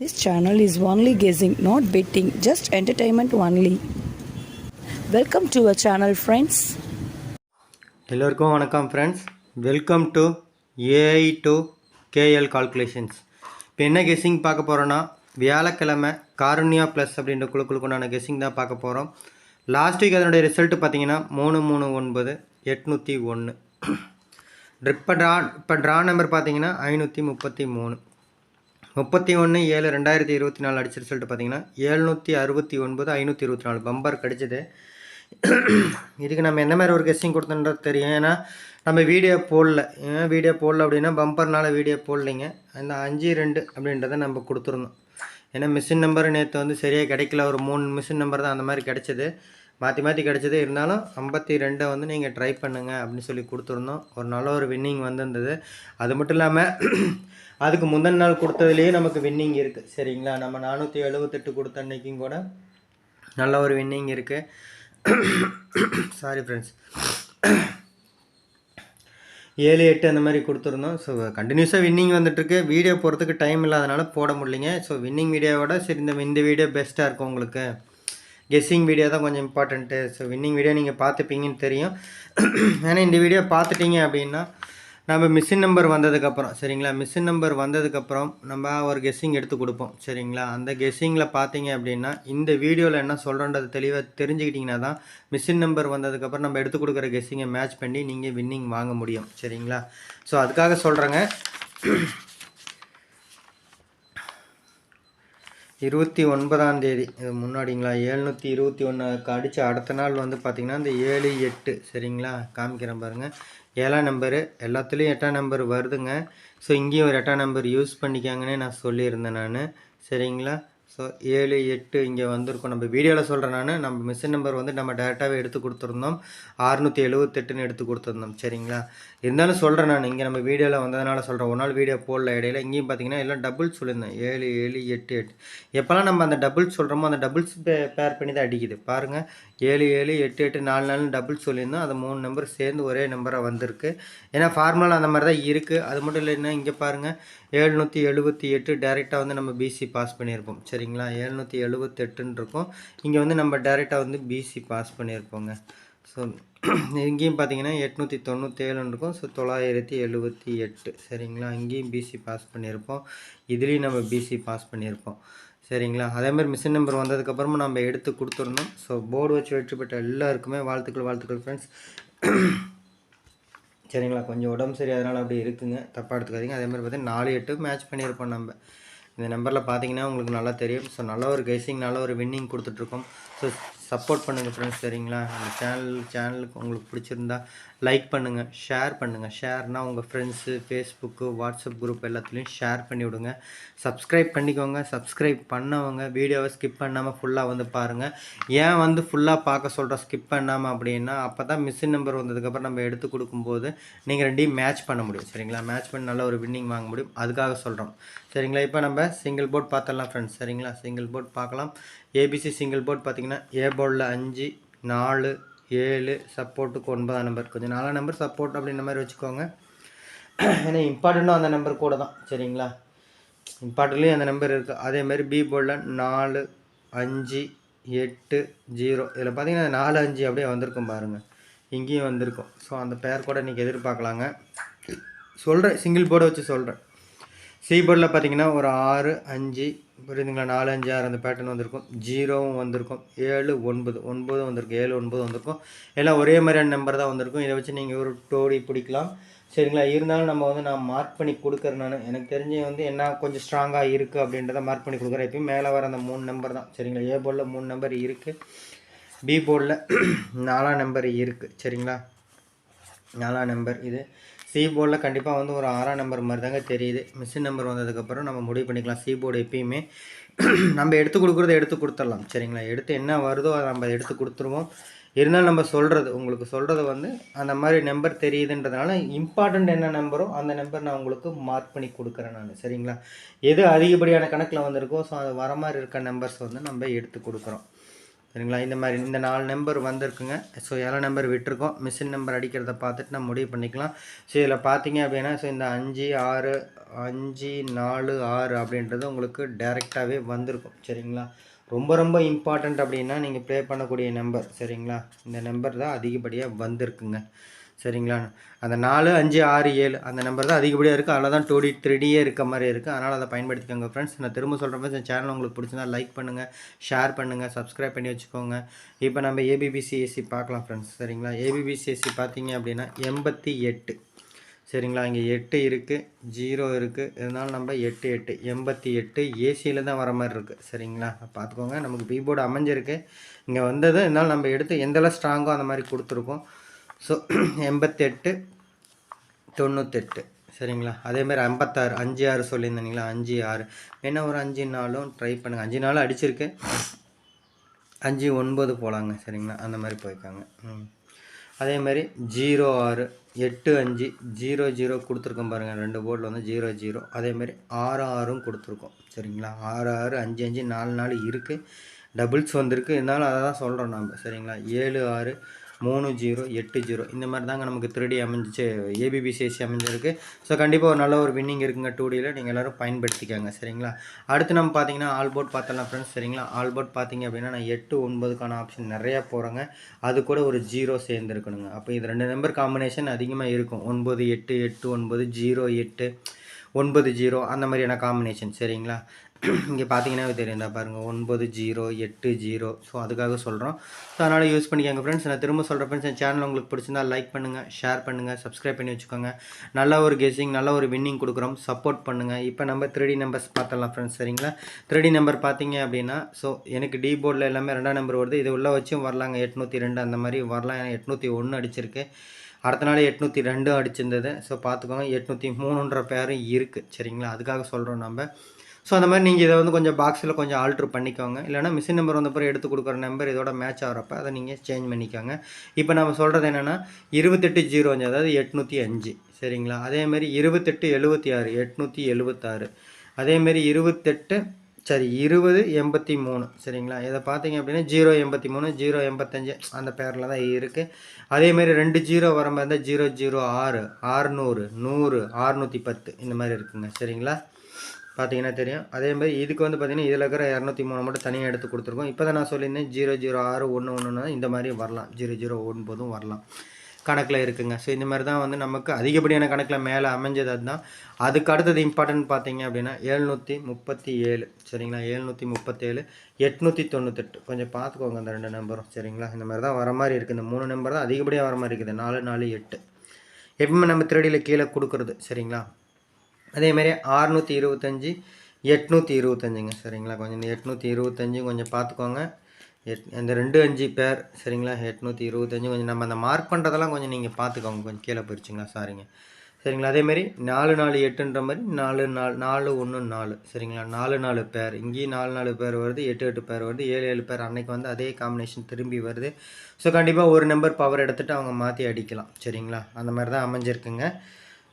This channel is only guessing, not betting, just entertainment only. Welcome to a channel friends எல்லோருக்கும் வணக்கம் friends welcome to AI to KL calculations இப்போ என்ன guessing பார்க்க போகிறோன்னா வியாழக்கிழமை Karunya plus அப்படின்ற குழுக்களுக்குண்டான கெஸ்ஸிங் தான் பார்க்க போகிறோம் லாஸ்ட் வீக் அதனுடைய ரிசல்ட்டு பார்த்தீங்கன்னா மூணு மூணு ஒன்பது எட்நூற்றி ஒன்று இப்போ ட்ரா இப்போ ட்ரா நம்பர் பார்த்தீங்கன்னா ஐநூற்றி முப்பத்தி மூணு. முப்பத்தி ஒன்று ஏழு ரெண்டாயிரத்தி இருபத்தி நாலு அடிச்ச சொல்லிட்டு பார்த்தீங்கன்னா ஏழ்நூற்றி அறுபத்தி ஒன்பது ஐநூற்றி இருபத்தி நாலு. பம்பர் கிடைச்சது. இதுக்கு நம்ம என்ன மாதிரி ஒரு கெஸ்டிங் கொடுத்தோன்றது தெரியும். ஏன்னா நம்ம வீடியோ போடல. ஏன் வீடியோ போடல அப்படின்னா பம்பர்னால வீடியோ போடலைங்க. அந்த அஞ்சு ரெண்டு அப்படின்றத நம்ம கொடுத்துருந்தோம் ஏன்னா மிஷின் நம்பர் நேற்று வந்து சரியாக கிடைக்கல. ஒரு மூணு மிஷின் நம்பர் தான் அந்த மாதிரி கிடச்சிது. மாற்றி மாற்றி கிடச்சது இருந்தாலும் ஐம்பத்தி ரெண்டை வந்து நீங்கள் ட்ரை பண்ணுங்கள் அப்படின்னு சொல்லி கொடுத்துருந்தோம் ஒரு நல்ல ஒரு வின்னிங் வந்திருந்தது. அது மட்டும் இல்லாமல் அதுக்கு முந்தின நாள் கொடுத்ததுலேயே நமக்கு வின்னிங் இருக்குது சரிங்களா? நம்ம நானூற்றி எழுபத்தெட்டு கொடுத்த அன்னைக்கும் கூட நல்ல ஒரு வின்னிங் இருக்குது சாரி ஃப்ரெண்ட்ஸ் ஏழு எட்டு அந்த மாதிரி கொடுத்துருந்தோம். ஸோ கண்டினியூஸாக வின்னிங் வந்துட்டுருக்கு. வீடியோ போகிறதுக்கு டைம் இல்லாதனால போட முடியலைங்க. ஸோ வின்னிங் வீடியோவோட சரி இந்த இந்த வீடியோ பெஸ்ட்டாக இருக்கும் உங்களுக்கு. கெஸ்ஸிங் வீடியோ தான் கொஞ்சம் இம்பார்ட்டண்ட்டு ஸோ வின்னிங் வீடியோ நீங்கள் பார்த்துப்பீங்கன்னு தெரியும். ஏன்னா இந்த வீடியோ பார்த்துட்டீங்க அப்படின்னா நம்ம மிஷின் நம்பர் வந்ததுக்கப்புறம் சரிங்களா? மிஷின் நம்பர் வந்ததுக்கப்புறம் நம்ம ஒரு கெஸ்ஸிங் எடுத்து கொடுப்போம் சரிங்களா? அந்த கெஸ்ஸிங்கில் பார்த்தீங்க அப்படின்னா இந்த வீடியோவில் என்ன சொல்கிறன்றது தெளிவாக தெரிஞ்சுக்கிட்டிங்கன்னா தான் மிஷின் நம்பர் வந்ததுக்கப்புறம் நம்ம எடுத்து கொடுக்குற கெஸ்ஸிங்கை மேட்ச் பண்ணி நீங்கள் வின்னிங் வாங்க முடியும் சரிங்களா? ஸோ அதுக்காக சொல்கிறேங்க இருபத்தி ஒன்பதாம் தேதி இது முன்னாடிங்களா? ஏழ்நூற்றி இருபத்தி ஒன்றுக்கு அடித்த அடுத்த நாள் வந்து பார்த்திங்கன்னா இந்த ஏழு எட்டு சரிங்களா? காமிக்கிறேன் பாருங்கள் ஏழாம் நம்பரு. எல்லாத்துலேயும் எட்டாம் நம்பர் வருதுங்க. ஸோ இங்கேயும் ஒரு எட்டாம் நம்பர் யூஸ் பண்ணிக்காங்கன்னே நான் சொல்லியிருந்தேன் நான். சரிங்களா? ஸோ ஏழு எட்டு இங்கே வந்திருக்கோம். நம்ம வீடியோவில் சொல்கிறேன் நான். நம்ம மிஷின் நம்பர் வந்து நம்ம டேரெக்டாகவே எடுத்து கொடுத்துருந்தோம். ஆறுநூற்றி எழுபத்தெட்டுன்னு எடுத்து கொடுத்துருந்தோம். சரிங்களா? இருந்தாலும் சொல்கிறேன் நான். இங்கே நம்ம வீடியோவில் வந்ததுனால சொல்கிறேன் ஒரு நாள் வீடியோ போடல இடையில. இங்கேயும் பார்த்தீங்கன்னா எல்லாம் டபுள் சொல்லியிருந்தேன். ஏழு ஏழு எட்டு எட்டு. எப்போல்லாம் நம்ம அந்த டபுள் சொல்கிறோமோ அந்த டபுள்ஸ் பேர் பண்ணி தான் அடிக்குது. பாருங்கள் ஏழு ஏழு எட்டு எட்டு நாலு நாலு டபுள் சொல்லியிருந்தோம். அது மூணு நம்பர் சேர்ந்து ஒரே நம்பராக வந்திருக்கு. ஏன்னா ஃபார்முலா அந்த மாதிரி தான் இருக்குது அது மட்டும் இல்லைன்னா இங்கே பாருங்கள் ஏழ்நூற்றி எழுபத்தி எட்டு டேரெக்டாக வந்து நம்ம பிசி பாஸ் பண்ணியிருப்போம். சரிங்களா? ஏழ்நூற்றி எழுபத்தெட்டுன்னு இருக்கும். இங்கே வந்து நம்ம டேரெக்டாக வந்து பிசி பாஸ் பண்ணியிருப்போங்க. ஸோ இங்கேயும் பார்த்தீங்கன்னா எட்நூற்றி தொண்ணூற்றேழுன்னு இருக்கும். ஸோ தொள்ளாயிரத்தி எழுபத்தி எட்டு. சரிங்களா? இங்கேயும் பிசி பாஸ் பண்ணியிருப்போம். இதுலேயும் நம்ம பிசி பாஸ் பண்ணியிருப்போம். சரிங்களா? அதேமாதிரி மிஷின் நம்பர் வந்ததுக்கப்புறமா நம்ம எடுத்து கொடுத்துடணும். ஸோ போர்டு வச்சு வெற்றி பெற்ற எல்லாருக்குமே வாழ்த்துக்கள் வாழ்த்துக்கள் ஃப்ரெண்ட்ஸ் சரிங்களா? கொஞ்சம் உடம்பு சரியாதனால அப்படி இருக்குங்க. தப்பாக எடுத்துக்காதீங்க. அதே மாதிரி பார்த்தீங்கன்னா நாலு எட்டு மேட்ச் பண்ணியிருப்போம் நம்ம. இந்த நம்பரில் பார்த்தீங்கன்னா உங்களுக்கு நல்லா தெரியும். ஸோ நல்ல ஒரு கெஸிங் நல்ல ஒரு வின்னிங் கொடுத்துட்ருக்கோம். ஸோ சப்போர்ட் பண்ணுங்கள் ஃப்ரெண்ட்ஸ் சரிங்களா? அந்த சேனல் சேனலுக்கு உங்களுக்கு பிடிச்சிருந்தா லைக் பண்ணுங்கள் ஷேர் பண்ணுங்கள் ஷேர்னால் உங்கள் ஃப்ரெண்ட்ஸு ஃபேஸ்புக்கு வாட்ஸ்அப் குரூப் எல்லாத்துலேயும் ஷேர் பண்ணி விடுங்க. சப்ஸ்கிரைப் பண்ணிக்கோங்க. சப்ஸ்கிரைப் பண்ணவங்க வீடியோவை ஸ்கிப் பண்ணாமல் ஃபுல்லாக வந்து பாருங்கள் ஏன் வந்து ஃபுல்லாக பார்க்க சொல்கிறோம் ஸ்கிப் பண்ணாமல் அப்படின்னா அப்போ தான் மிஷின் நம்பர் வந்ததுக்கப்புறம் நம்ம எடுத்து கொடுக்கும்போது நீங்கள் ரெண்டையும் மேட்ச் பண்ண முடியும். சரிங்களா? மேட்ச் பண்ணி நல்ல ஒரு வின்னிங் வாங்க முடியும். அதுக்காக சொல்கிறோம் சரிங்களா? இப்போ நம்ம சிங்கிள் போர்ட் பார்த்துடலாம் ஃப்ரெண்ட்ஸ் சரிங்களா? சிங்கிள் போர்ட் பார்க்கலாம் ஏபிசி சிங்கிள் போர்ட் பார்த்தீங்கன்னா ஏ போர்டில் அஞ்சு நாலு ஏழு சப்போர்ட்டுக்கு ஒன்பதாம் நம்பர் கொஞ்சம் நாலாம் நம்பர் சப்போர்ட் அப்படின்ற மாதிரி வச்சுக்கோங்க. ஏன்னா இம்பார்ட்டண்ட்டும் அந்த நம்பர் கூட தான். சரிங்களா? இம்பார்ட்டன்ட்லேயும் அந்த நம்பர் இருக்குது அதேமாதிரி பி போர்டில் நாலு அஞ்சு எட்டு ஜீரோ இதில் பார்த்தீங்கன்னா நாலு அஞ்சு அப்படியே வந்திருக்கும் பாருங்கள் இங்கேயும் வந்திருக்கும். ஸோ அந்த பேர் கூட இன்றைக்கி எதிர்பார்க்கலாங்க. சொல்கிறேன் சிங்கிள் போர்டை வச்சு சொல்கிறேன் சீபோர்டில் பார்த்தீங்கன்னா ஒரு ஆறு அஞ்சு புரியுதுங்களா? நாலு அஞ்சு ஆறு அந்த பேட்டர்ன் வந்திருக்கும். ஜீரோவும் வந்திருக்கும். ஏழு ஒன்பது. ஒன்பதும் வந்திருக்கும். ஏழு ஒன்பது வந்திருக்கும். எல்லாம் ஒரே மாதிரியான நம்பர் தான் வந்திருக்கும். இதை வச்சு நீங்கள் ஒரு டோடி பிடிக்கலாம். சரிங்களா? இருந்தாலும் நம்ம வந்து நான் மார்க் பண்ணி கொடுக்குறேன் நான். எனக்கு தெரிஞ்சு வந்து என்ன கொஞ்சம் ஸ்ட்ராங்காக இருக்குது அப்படின்றத மார்க் பண்ணி கொடுக்குறேன். எப்பயும் மேலே வர அந்த மூணு நம்பர் தான். சரிங்களா? ஏ போர்டில் மூணு நம்பர் இருக்குது பி போர்டில் நாலாம் நம்பர் இருக்குது சரிங்களா? நாலாம் நம்பர் இது. சி போர்டில் கண்டிப்பாக வந்து ஒரு ஆறாம் நம்பர் மாதிரி தாங்க தெரியுது. மிஷின் நம்பர் வந்ததுக்கப்புறம் நம்ம முடிவு பண்ணிக்கலாம். சி போர்டு எப்பயுமே நம்ம எடுத்து கொடுக்குறத எடுத்து கொடுத்துடலாம். சரிங்களா? எடுத்து என்ன வருதோ அதை நம்ம எடுத்து கொடுத்துருவோம். இருந்தாலும் நம்ம சொல்கிறது உங்களுக்கு சொல்கிறது வந்து அந்த மாதிரி நம்பர் தெரியுதுன்றதுனால இம்பார்ட்டண்ட் என்ன நம்பரோ அந்த நம்பர் நான் உங்களுக்கு மார்க் பண்ணி கொடுக்குறேன் நான். சரிங்களா? எது அதிகப்படியான கணக்கில் வந்திருக்கோ ஸோ அது வர மாதிரி இருக்க நம்பர்ஸ் வந்து நம்ம எடுத்து கொடுக்குறோம். சரிங்களா? இந்த மாதிரி இந்த நாலு நம்பர் வந்திருக்குங்க. ஸோ ஏழை நம்பர் விட்டுருக்கோம்? மிஷின் நம்பர் அடிக்கிறத பார்த்துட்டு நம்ம முடிவு பண்ணிக்கலாம். ஸோ இதில் பார்த்தீங்க அப்படின்னா ஸோ இந்த அஞ்சு ஆறு அஞ்சு நாலு ஆறு அப்படின்றது உங்களுக்கு டைரெக்டாகவே வந்திருக்கும். சரிங்களா? ரொம்ப ரொம்ப இம்பார்ட்டண்ட் அப்படின்னா நீங்கள் ப்ளே பண்ணக்கூடிய நம்பர் சரிங்களா? இந்த நம்பர் தான் அதிகப்படியாக வந்திருக்குங்க. சரிங்களா? அந்த நாலு அஞ்சு ஆறு ஏழு அந்த நம்பர் தான் அதிகப்படியாக இருக்குது அதில் தான் டூ டி த்ரீ டியே இருக்க மாதிரி இருக்குது அதனால் அதை பயன்படுத்திக்கோங்க ஃப்ரெண்ட்ஸ் நான் திரும்ப சொல்கிறேன் ஃப்ரெண்ட்ஸ் இந்த சேனல் உங்களுக்கு பிடிச்சிருந்தா லைக் பண்ணுங்கள் ஷேர் பண்ணுங்கள் சப்ஸ்கிரைப் பண்ணி வச்சுக்கோங்க. இப்போ நம்ம ஏபிபிசிஎஸ்சி பார்க்கலாம் ஃப்ரெண்ட்ஸ் சரிங்களா? ஏபிபிசிஎஸ்சி பார்த்தீங்க அப்படின்னா எண்பத்தி எட்டு. சரிங்களா? இங்கே எட்டு இருக்குது ஜீரோ இருக்குது இருந்தாலும் நம்ம எட்டு எட்டு எண்பத்தி எட்டு ஏசியில் தான் வர மாதிரி இருக்குது சரிங்களா? பார்த்துக்கோங்க. நமக்கு பீபோர்டு அமைஞ்சிருக்கு. இங்கே வந்தது இருந்தாலும் நம்ம எடுத்து எந்தளவு ஸ்ட்ராங்கோ அந்த மாதிரி கொடுத்துருக்கோம். ஸோ எண்பத்தெட்டு தொண்ணூத்தெட்டு. சரிங்களா? அதேமாதிரி ஐம்பத்தாறு அஞ்சு ஆறு சொல்லியிருந்தீங்களா அஞ்சு ஆறு. என்ன ஒரு அஞ்சு நாளும் ட்ரை பண்ணுங்கள் அஞ்சு நாளும் அடிச்சிருக்கு. அஞ்சு ஒன்பது போகலாங்க சரிங்களா? அந்த மாதிரி போய்க்காங்க ம். அதே மாதிரி ஜீரோ ஆறு எட்டு அஞ்சு ஜீரோ ஜீரோ கொடுத்துருக்கோம் பாருங்கள் ரெண்டு போர்டில் வந்து ஜீரோ ஜீரோ. அதேமாதிரி ஆறு ஆறும் கொடுத்துருக்கோம். சரிங்களா? ஆறு ஆறு அஞ்சு அஞ்சு நாலு நாலு இருக்குது டபுள்ஸ் வந்திருக்கு. இருந்தாலும் அதை தான் சொல்கிறோம் நாம். சரிங்களா? ஏழு ஆறு மூணு ஜீரோ எட்டு ஜீரோ. இந்த மாதிரி தாங்க நமக்கு த்ரீடி அமைஞ்சிச்சு ஏபிபிசிஎஸ்சி அமைஞ்சிருக்கு. ஸோ கண்டிப்பாக ஒரு நல்ல ஒரு வின்னிங் இருக்குங்க டூ டியில் நீங்கள் எல்லோரும் பயன்படுத்திக்கோங்க சரிங்களா? அடுத்து நம்ம பார்த்தீங்கன்னா ஆல்போர்ட் பார்த்தலாம் ஃப்ரெண்ட்ஸ் சரிங்களா? ஆல்போட் பார்த்தீங்க அப்படின்னா நான் எட்டு ஒன்பதுக்கான ஆப்ஷன் நிறையா போகிறேங்க அது கூட ஒரு ஜீரோ சேர்ந்துருக்கணுங்க. அப்போ இது ரெண்டு நம்பர் காம்பினேஷன் அதிகமாக இருக்கும். ஒன்பது எட்டு எட்டு ஒன்பது ஜீரோ எட்டு ஒன்பது ஜீரோ அந்த மாதிரியான காம்பினேஷன் சரிங்களா? இங்கே பார்த்தீங்கன்னா தெரியும் இந்த பாருங்கள் ஒன்பது ஜீரோ எட்டு ஜீரோ. ஸோ அதுக்காக சொல்கிறோம் ஸோ அதனால் யூஸ் பண்ணிக்கோங்க ஃப்ரெண்ட்ஸ் நான் திரும்ப சொல்கிறேன் ஃப்ரெண்ட்ஸ் என் சேனல் உங்களுக்கு பிடிச்சிருந்தா லைக் பண்ணுங்கள் ஷேர் பண்ணுங்கள் சப்ஸ்கிரைப் பண்ணி வச்சுக்கோங்க. நல்ல ஒரு கெஸிங் நல்ல ஒரு வின்னிங் கொடுக்குறோம். சப்போர்ட் பண்ணுங்கள் இப்போ நம்ம த்ரீ நம்பர்ஸ் பார்த்தலாம் ஃப்ரெண்ட்ஸ் சரிங்களா? த்ரீ நம்பர் பார்த்தீங்க அப்படின்னா ஸோ எனக்கு டி போர்டில் எல்லாமே ரெண்டாம் நம்பர் வருது. இது உள்ள வச்சும் வரலாங்க. எட்நூற்றி ரெண்டு அந்த மாதிரி வரலாம். எட்நூற்றி ஒன்று அடிச்சிருக்கு. அடுத்த நாள் எட்நூற்றி ரெண்டு அடிச்சிருந்தது. ஸோ பார்த்துக்கோங்க எட்நூற்றி மூணுன்ற பேரும் இருக்குது சரிங்களா? அதுக்காக சொல்கிறோம் நம்ம. ஸோ அந்த மாதிரி நீங்கள் இதை வந்து கொஞ்சம் பாக்ஸில் கொஞ்சம் ஆல்ட்ரு பண்ணிக்கோங்க. இல்லைனா மிஷின் நம்பர் வந்த பிறகு எடுத்து கொடுக்குற நம்பர் இதோட மேட்ச் ஆகிறப்ப அதை நீங்கள் சேஞ்ச் பண்ணிக்கோங்க. இப்போ நம்ம சொல்கிறது என்னென்னா இருபத்தெட்டு ஜீரோ அஞ்சு அதாவது எட்நூற்றி அஞ்சு. சரிங்களா? அதேமாரி இருபத்தெட்டு எழுபத்தி ஆறு எட்நூற்றி எழுபத்தாறு அதேமாரி இருபத்தெட்டு சரி இருபது எண்பத்தி மூணு. சரிங்களா? இதை பார்த்தீங்க அப்படின்னா ஜீரோ எண்பத்தி மூணு ஜீரோ எண்பத்தஞ்சு அந்த பேரில் தான் இருக்குது அதேமாரி ரெண்டு ஜீரோ வர மாதிரி இருந்தால் ஜீரோ ஜீரோ ஆறு ஆறுநூறு நூறு ஆறுநூற்றி பத்து இந்த மாதிரி இருக்குங்க. சரிங்களா? பார்த்தீங்கன்னா தெரியும். அதே மாதிரி இதுக்கு வந்து பார்த்தீங்கன்னா இதில் இருக்கிற இரநூத்தி மூணு மட்டும் தனியாக எடுத்து கொடுத்துருக்கோம். இப்போ தான் நான் சொல்லியிருந்தேன் ஜீரோ ஜீரோ ஆறு ஒன்று ஒன்றுனா இந்த மாதிரி வரலாம். ஜீரோ ஜீரோ ஒன்பதும் வரலாம். கணக்கில் இருக்குங்க. ஸோ இந்த மாதிரி தான் வந்து நமக்கு அதிகப்படியான கணக்கில் மேலே அமைஞ்சது அதுதான். அதுக்கு அடுத்தது இம்பார்ட்டன்ட் பார்த்தீங்க அப்படின்னா எழுநூற்றி முப்பத்தி ஏழு. சரிங்களா? எழுநூற்றி முப்பத்தேழு எட்நூற்றி தொண்ணூத்தெட்டு. கொஞ்சம் பார்த்துக்கோங்க அந்த ரெண்டு நம்பரும். சரிங்களா? இந்த மாதிரி தான் வர மாதிரி இருக்குது. இந்த மூணு நம்பர் தான் அதிகப்படியாக வர மாதிரி இருக்குது. நாலு நாலு எட்டு. எப்பவுமே நம்ம திருடியில் கீழே கொடுக்குறது. சரிங்களா? அதேமாதிரி ஆறுநூற்றி இருபத்தஞ்சி எட்நூற்றி இருபத்தஞ்சுங்க. சரிங்களா? கொஞ்சம் இந்த எட்நூற்றி இருபத்தஞ்சி கொஞ்சம் பார்த்துக்கோங்க. எட் இந்த ரெண்டு அஞ்சு பேர் சரிங்களா? எட்நூற்றி இருபத்தஞ்சி கொஞ்சம் நம்ம அந்த மார்க் பண்ணுறதெல்லாம் கொஞ்சம் நீங்கள் பார்த்துக்கோங்க. கொஞ்சம் கீழே போயிடுச்சுங்களா சாரிங்க சரிங்களா? அதேமாரி நாலு நாலு எட்டுன்ற மாதிரி நாலு நாலு நாலு ஒன்று நாலு சரிங்களா? நாலு நாலு பேர். இங்கேயும் நாலு நாலு பேர் வருது எட்டு எட்டு பேர் வருது ஏழு ஏழு பேர் அன்னைக்கு வந்து அதே காம்பினேஷன் திரும்பி வருது. ஸோ கண்டிப்பாக ஒரு நம்பர் பவர் எடுத்துகிட்டு அவங்க மாற்றி அடிக்கலாம். சரிங்களா? அந்த மாதிரி தான் அமைஞ்சிருக்குங்க.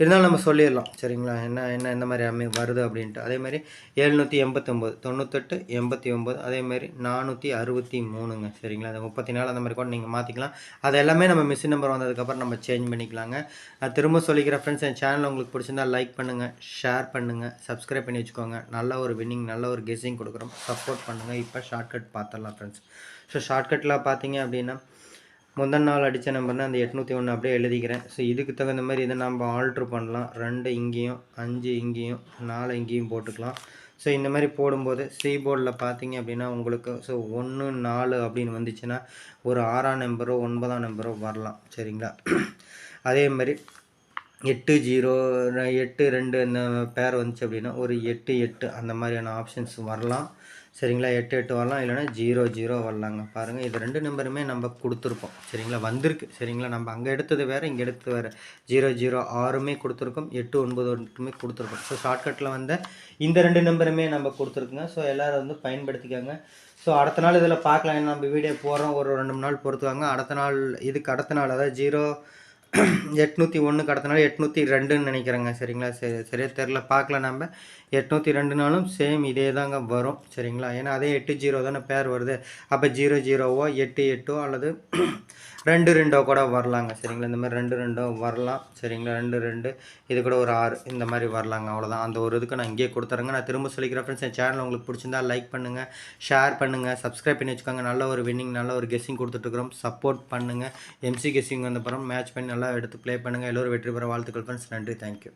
இருந்தாலும் நம்ம சொல்லிடலாம். சரிங்களா? என்ன என்ன எந்த மாதிரி அமை வருது அப்படின்ட்டு. அதேமாதிரி எழுநூற்றி எண்பத்தொம்போது தொண்ணூத்தெட்டு எண்பத்தி ஒம்பது அதேமாதிரி நானூற்றி அறுபத்தி மூணுங்க. சரிங்களா? அது முப்பத்தி நாலு அந்த மாதிரி கூட நீங்கள் மாற்றிக்கலாம் அது எல்லாமே நம்ம மிஷின் நம்பர் வந்ததுக்கப்புறம் நம்ம சேஞ்ச் பண்ணிக்கலாங்க. நான் திரும்ப சொல்லிக்கிறேன் ஃப்ரெண்ட்ஸ் என் சேனல் உங்களுக்கு பிடிச்சிருந்தா லைக் பண்ணுங்கள் ஷேர் பண்ணுங்கள் சப்ஸ்கிரைப் பண்ணி வச்சுக்கோங்க. நல்ல ஒரு வின்னிங் நல்ல ஒரு கெஸ்ஸிங் கொடுக்குறோம். சப்போர்ட் பண்ணுங்கள் இப்போ ஷார்ட்கட் பார்த்துடலாம் ஃப்ரெண்ட்ஸ் ஸோ ஷார்ட்கட்டில் பார்த்தீங்க அப்படின்னா முதல் நாள் அடித்த நம்பர்னா அந்த எட்நூற்றி ஒன்று அப்படியே எழுதிக்கிறேன். ஸோ இதுக்கு தகுந்த மாதிரி இதை நம்ம ஆல்ட்ரு பண்ணலாம். ரெண்டு இங்கேயும் அஞ்சு இங்கேயும் நாலு இங்கேயும் போட்டுக்கலாம். ஸோ இந்த மாதிரி போடும்போது சீபோர்டில் பார்த்தீங்க அப்படின்னா உங்களுக்கு ஸோ ஒன்று நாலு அப்படின்னு வந்துச்சுன்னா ஒரு ஆறாம் நம்பரோ ஒன்பதாம் நம்பரோ வரலாம். சரிங்களா? அதே மாதிரி எட்டு ஜீரோ எட்டு ரெண்டு இந்த பேர் வந்துச்சு அப்படின்னா ஒரு எட்டு எட்டு அந்த மாதிரியான ஆப்ஷன்ஸ் வரலாம். சரிங்களா? எட்டு எட்டு வரலாம். இல்லைன்னா ஜீரோ ஜீரோ வரலாங்க. பாருங்கள் இது ரெண்டு நம்பருமே நம்ம கொடுத்துருக்கோம் சரிங்களா? வந்திருக்கு. சரிங்களா? நம்ம அங்கே எடுத்தது வேறு இங்கே எடுத்தது வேறு. ஜீரோ ஜீரோ ஆறுமே கொடுத்துருக்கோம். எட்டு ஒன்பது ஒன்றுமே கொடுத்துருக்கோம். ஸோ ஷார்ட்கட்டில் வந்த இந்த ரெண்டு நம்பருமே நம்ம கொடுத்துருக்குங்க. ஸோ எல்லோரும் வந்து பயன்படுத்திக்கோங்க. ஸோ அடுத்த நாள் இதில் பார்க்கலாம். நம்ம வீடியோ போகிறோம் ஒரு ரெண்டு மூணு நாள் பொறுத்துக்காங்க அடுத்த நாள் இதுக்கு அடுத்த நாள் அதாவது ஜீரோ எட்நூற்றி ஒன்று கடத்தினால எட்நூற்றி ரெண்டுன்னு நினைக்கிறேங்க சரிங்களா? சரி சரியாக தெரில பார்க்கல நம்ம. எட்நூற்றி ரெண்டுனாலும் சேம் இதே தாங்க வரும் சரிங்களா? ஏன்னா அதே எட்டு ஜீரோ தானே பேர் வருது. அப்போ ஜீரோ ஜீரோவோ எட்டு எட்டோ அல்லது ரெண்டு ரெண்டோ கூட வரலாங்க. சரிங்களா? இந்த மாதிரி ரெண்டு ரெண்டோ வரலாம். சரிங்களா? ரெண்டு ரெண்டு. இது கூட ஒரு ஆறு இந்த மாதிரி வரலாங்க. அவ்வளோதான் அந்த ஒரு இதுக்கு நான் இங்கேயே கொடுத்துறேங்க. நான் திரும்ப சொல்லிக்கிறேன் ஃப்ரெண்ட்ஸ் என் சேனல் உங்களுக்கு பிடிச்சிருந்தா லைக் பண்ணுங்கள் ஷேர் பண்ணுங்கள் சப்ஸ்கிரைப் பண்ணி வச்சுக்கோங்க. நல்ல ஒரு வின்னிங் நல்ல ஒரு கெஸ்ஸிங் கொடுத்துட்ருக்குறோம் சப்போர்ட் பண்ணுங்கள் எம்சி கெஸ்ஸிங் வந்த அப்புறம் மேட்ச் பண்ணி நல்லா எடுத்து ப்ளே பண்ணுங்கள் எல்லோரும் வெற்றி பெற வாழ்த்துக்கள் ஃப்ரெண்ட்ஸ் நன்றி. தேங்க்யூ